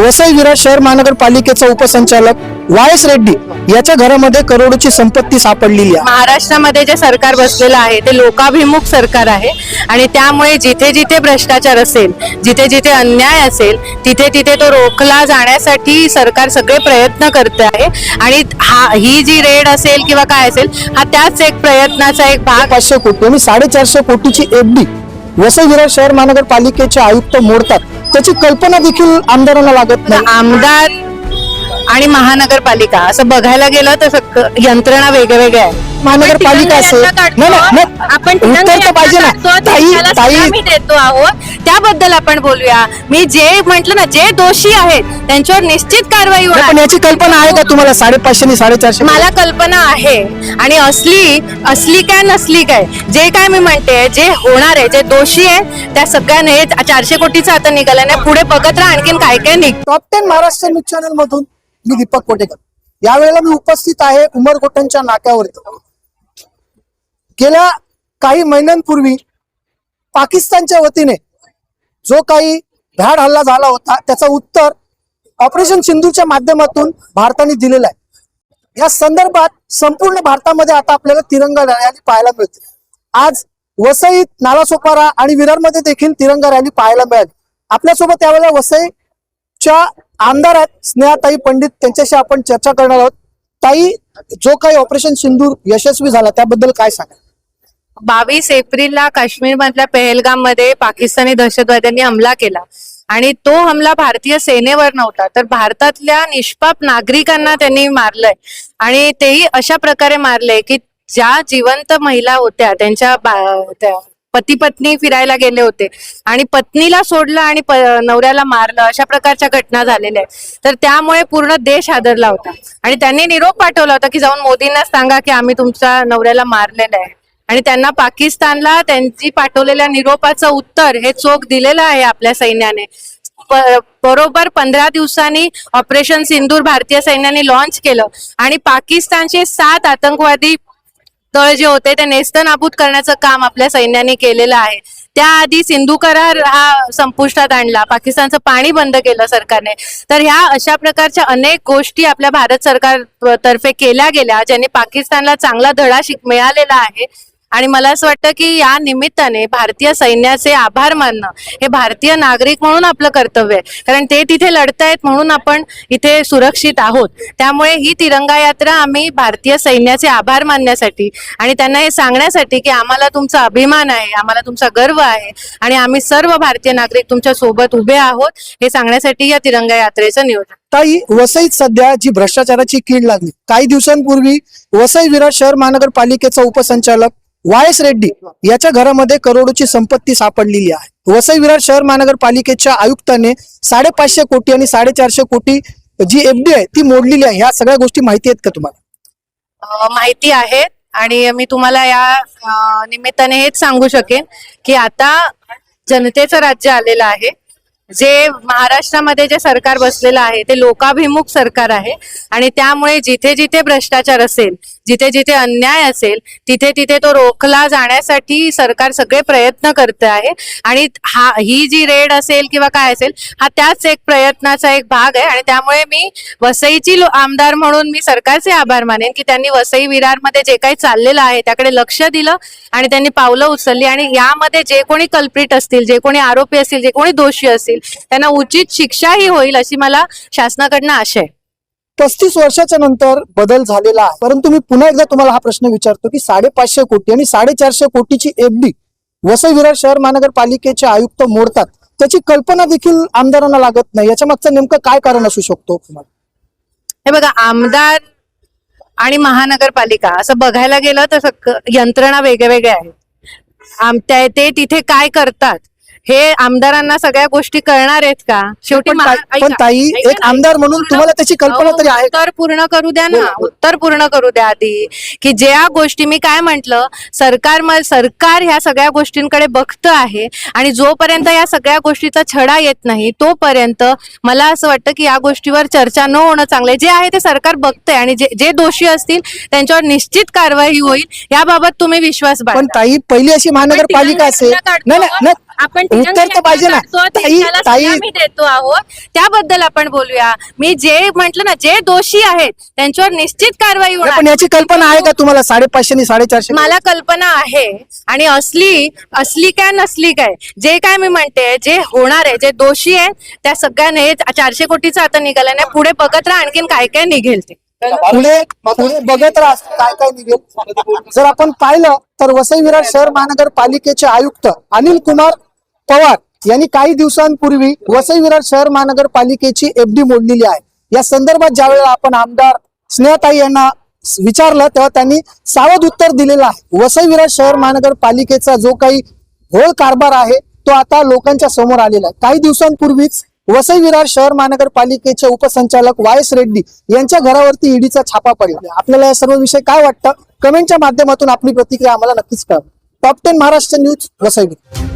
वसई विरार शहर महानगरपालिकेचा उपसंचालक Y S Reddy याच्या घरामध्ये करोडोची संपत्ती सापडलेली आहे. महाराष्ट्रामध्ये जे सरकार बसलेलं आहे ते लोकाभिमुख सरकार आहे. आणि त्यामुळे जिथे जिथे भ्रष्टाचार असेल जिथे जिथे अन्याय असेल तिथे तिथे तो रोखला जाण्यासाठी सरकार सगळे प्रयत्न करते आहे. आणि हा ही जी रेड असेल किंवा काय असेल हा त्याच एक प्रयत्नाचा एक भाग पाचशे कोटी आणि साडेचारशे कोटीची एफडी वसई विरार शहर महानगरपालिकेचे आयुक्त मोडतात. त्याची कल्पना देखील आमदारांना लागत नाही. आमदार आणि महानगरपालिका असं बघायला गेलं तर सग- यंत्रणा वेगवेगळ्या आहे महानगरपालिका असेल नाही, नाही, नाही. आपण उत्तर तर पाहिजे ना. ताई ताई मी देतो आहोत. त्याबद्दल आपण बोलूया. मी जे म्हंटल ना जे दोषी आहेत त्यांच्यावर निश्चित कारवाई पण होणार. याची कल्पना आहे का तुम्हाला? साडेपाचशे आणि साडेचारशे मला कल्पना आहे. आणि असली असली काय नसली काय जे काय मी म्हणते जे होणार आहे जे दोषी आहे त्या सगळ्यांनी हे चारशे कोटीचं आता निघाल्याने पुढे बघत राहा आणखीन काय काय निघ. Top ten Maharashtra news channel मधून मी दीपक कोटेकर. यावेळेला मी उपस्थित आहे उमरकोटांच्या नाक्यावरती गेल्या काही महिन्यांपूर्वी पाकिस्तानच्या वतीने जो काही भ्याड हल्ला झाला होता त्याचं उत्तर ऑपरेशन सिंधूच्या माध्यमातून भारताने दिलेलं आहे. या संदर्भात संपूर्ण भारतामध्ये आता आपल्याला तिरंगा रॅली पाहायला मिळते. आज वसईत नालासोपारा आणि विरारमध्ये देखील तिरंगा रॅली पाहायला मिळाली. आपल्यासोबत यावेळेला वसईच्या आमदार आहेत स्नेहाताई पंडित. त्यांच्याशी आपण चर्चा करणार आहोत. ताई जो काही ऑपरेशन सिंधूर यशस्वी झाला त्याबद्दल काय सांगा बावीस एप्रिलला काश्मीर मधल्या पेहलगाममध्ये पाकिस्तानी दहशतवाद्यांनी हमला केला. आणि तो हमला भारतीय सेनेवर नव्हता तर भारतातल्या निष्पाप नागरिकांना त्यांनी मारलंय. आणि तेही अशा प्रकारे मारले की ज्या जिवंत महिला होत्या त्यांच्या पती पत्नी फिरायला गेले होते आणि पत्नीला सोडलं आणि नवऱ्याला मारलं अशा प्रकारच्या घटना झालेल्या आहेत. तर त्यामुळे पूर्ण देश हादरला होता. आणि त्यांनी निरोप पाठवला होता की जाऊन मोदींना सांगा की आम्ही तुमच्या नवऱ्याला मारलेला आहे. आणि त्यांना पाकिस्तानला त्यांची पाठवलेल्या निरोपाचं उत्तर हे चोख दिलेलं आहे आपल्या सैन्याने. बरोबर पंधरा दिवसांनी ऑपरेशन सिंदूर भारतीय सैन्याने लॉन्च केलं. आणि पाकिस्तानचे सात आतंकवादी तळ जे होते ते नेस्तनाबूत करण्याचं काम आपल्या सैन्याने केलेलं आहे. त्याआधी सिंधू करार हा संपुष्टात आणला. पाकिस्तानचं पाणी बंद केलं सरकारने. तर ह्या अशा प्रकारच्या अनेक गोष्टी आपल्या भारत सरकार तर्फे केल्या गेल्या ज्याने पाकिस्तानला चांगला धडा शिक मिळालेला आहे. आणि मला असं वाटतं की या निमित्ताने भारतीय सैन्याचे आभार मानणं हे भारतीय नागरिक म्हणून आपलं कर्तव्य आहे. कारण ते तिथे लढतायत म्हणून आपण इथे सुरक्षित आहोत. त्यामुळे ही तिरंगा यात्रा आम्ही भारतीय सैन्याचे आभार मानण्यासाठी आणि त्यांना हे सांगण्यासाठी की आम्हाला तुमचा अभिमान आहे आम्हाला तुमचा गर्व आहे आणि आम्ही सर्व भारतीय नागरिक तुमच्यासोबत उभे आहोत हे सांगण्यासाठी या तिरंगा यात्रेचं नियोजन. ताई वसईत सध्या जी भ्रष्टाचाराची कीड लागली काही दिवसांपूर्वी वसई विरार शहर महानगरपालिकेचा उपसंचालक वाय एस रेड्डी याच्या घरामध्ये करोडोची संपत्ती सापडलेली आहे. वसई विरार शहर महानगरपालिकेच्या आयुक्ताने साडेपाचशे कोटी आणि साडेचारशे कोटी जी एफडी आहे ती मोडलेली आहे. ह्या सगळ्या गोष्टी माहिती आहेत का तुम्हाला? माहिती आहेत आणि मी तुम्हाला या निमित्ताने हेच सांगू शकेन की आता जनतेचं राज्य आलेलं आहे. जे महाराष्ट्रामध्ये जे सरकार बसलेलं आहे ते लोकाभिमुख सरकार आहे आणि त्यामुळे जिथे जिथे भ्रष्टाचार असेल जिथे जिथे अन्याय असेल तिथे तिथे तो रोखला जाण्यासाठी सरकार सगळे प्रयत्न करत आहे. आणि हा ही जी रेड असेल किंवा काय असेल हा त्याच एक प्रयत्नाचा एक भाग आहे. आणि त्यामुळे मी वसईची लो- आमदार म्हणून मी सरकारचे आभार मानेन की त्यांनी वसई विरारमध्ये जे काही चाललेलं आहे त्याकडे लक्ष दिलं आणि त्यांनी पावलं उचलली. आणि यामध्ये जे कोणी कल्प्रिट असतील जे कोणी आरोपी असतील जे कोणी दोषी असतील त्यांना उचित शिक्षाही होईल अशी मला शासनाकडनं आशा आहे. पस्तीस वर्षाच्या नंतर बदल झालेला आहे. परंतु मी पुन्हा एकदा तुम्हाला हा प्रश्न विचारतो की साडेपाचशे कोटी आणि साडेचारशे कोटीची एफडी वसई विरार शहर महानगरपालिकेचे आयुक्त मोडतात. त्याची कल्पना देखील आमदारांना लागत नाही. याच्या मागचं नेमकं काय कारण असू शकतो? हे बघा आमदार आणि महानगरपालिका असं बघायला गेलं तर यंत्रणा यंत्रणा वेगळ्या आहेत. आमत्या ते तिथे काय करतात? हे आमदारांना सगळ्या गोष्टी कळणार आहेत का? शेवटी पण ताई- पण ऐका- ताई ऐका एक ना, आमदार म्हणून पूर्ण- तुम्हाला त्याची कल्पना तरी आहे का? उत्तर पूर्ण करू द्या ना. बोला, बोला. उत्तर पूर्ण करू द्या आधी. की ज्या गोष्टी मी काय म्हंटल सरकार म- सरकार ह्या सगळ्या गोष्टींकडे बघतं आहे आणि जोपर्यंत या सगळ्या गोष्टीचा छडा येत नाही तोपर्यंत मला असं वाटतं की या गोष्टीवर चर्चा न होणं चांगलं आहे. जे आहे ते सरकार बघतंय आणि जे जे दोषी असतील त्यांच्यावर निश्चित कारवाई होईल. याबाबत तुम्ही विश्वास पण बाळगा ताई पहिली अशी महानगरपालिका असेल काढतो. नाही नाही नाही. आपण उत्तर तर तिरंगा पाहिजे ना. ताई- ताई- देतो आहोत. त्याबद्दल आपण बोलूया. मी जे म्हंटल ना जे दोषी आहेत त्यांच्यावर निश्चित कारवाई पण होणार. याची कल्पना आहे का तुम्हाला? साडेपाचशे आणि साडेचारशे? मला कल्पना आहे. आणि असली असली काय नसली काय जे काय मी म्हणते जे होणार आहे जे दोषी आहेत त्या सगळ्यांना हे चारशे कोटीचं आता निघालं नाही पुढे बघत राहा आणखीन काय काय निघेल ते. पुढे पुढे बघत राहा काय काय निघेल. जर आपण पाहिलं तर वसई विरार शहर महानगरपालिकेचे आयुक्त अनिल कुमार पवार यांनी काही दिवसांपूर्वी वसई विरार शहर महानगरपालिकेची एफडी मोडलेली आहे. या संदर्भात ज्यावेळेला आपण आमदार स्नेहताई यांना विचारलं तेव्हा त्यांनी सावध उत्तर दिलेलं आहे. वसई विरार शहर महानगरपालिकेचा जो काही घोळ कारभार आहे तो आता लोकांच्या समोर आलेला आहे. काही दिवसांपूर्वीच वसई विरार शहर महानगरपालिकेचे उपसंचालक वाय एस रेड्डी यांच्या घरावरती ईडीचा छापा पडला आपल्याला या सर्व विषय काय वाटतं? कमेंटच्या माध्यमातून आपली प्रतिक्रिया आम्हाला नक्कीच कळवा top ten Maharashtra news Vasai Virar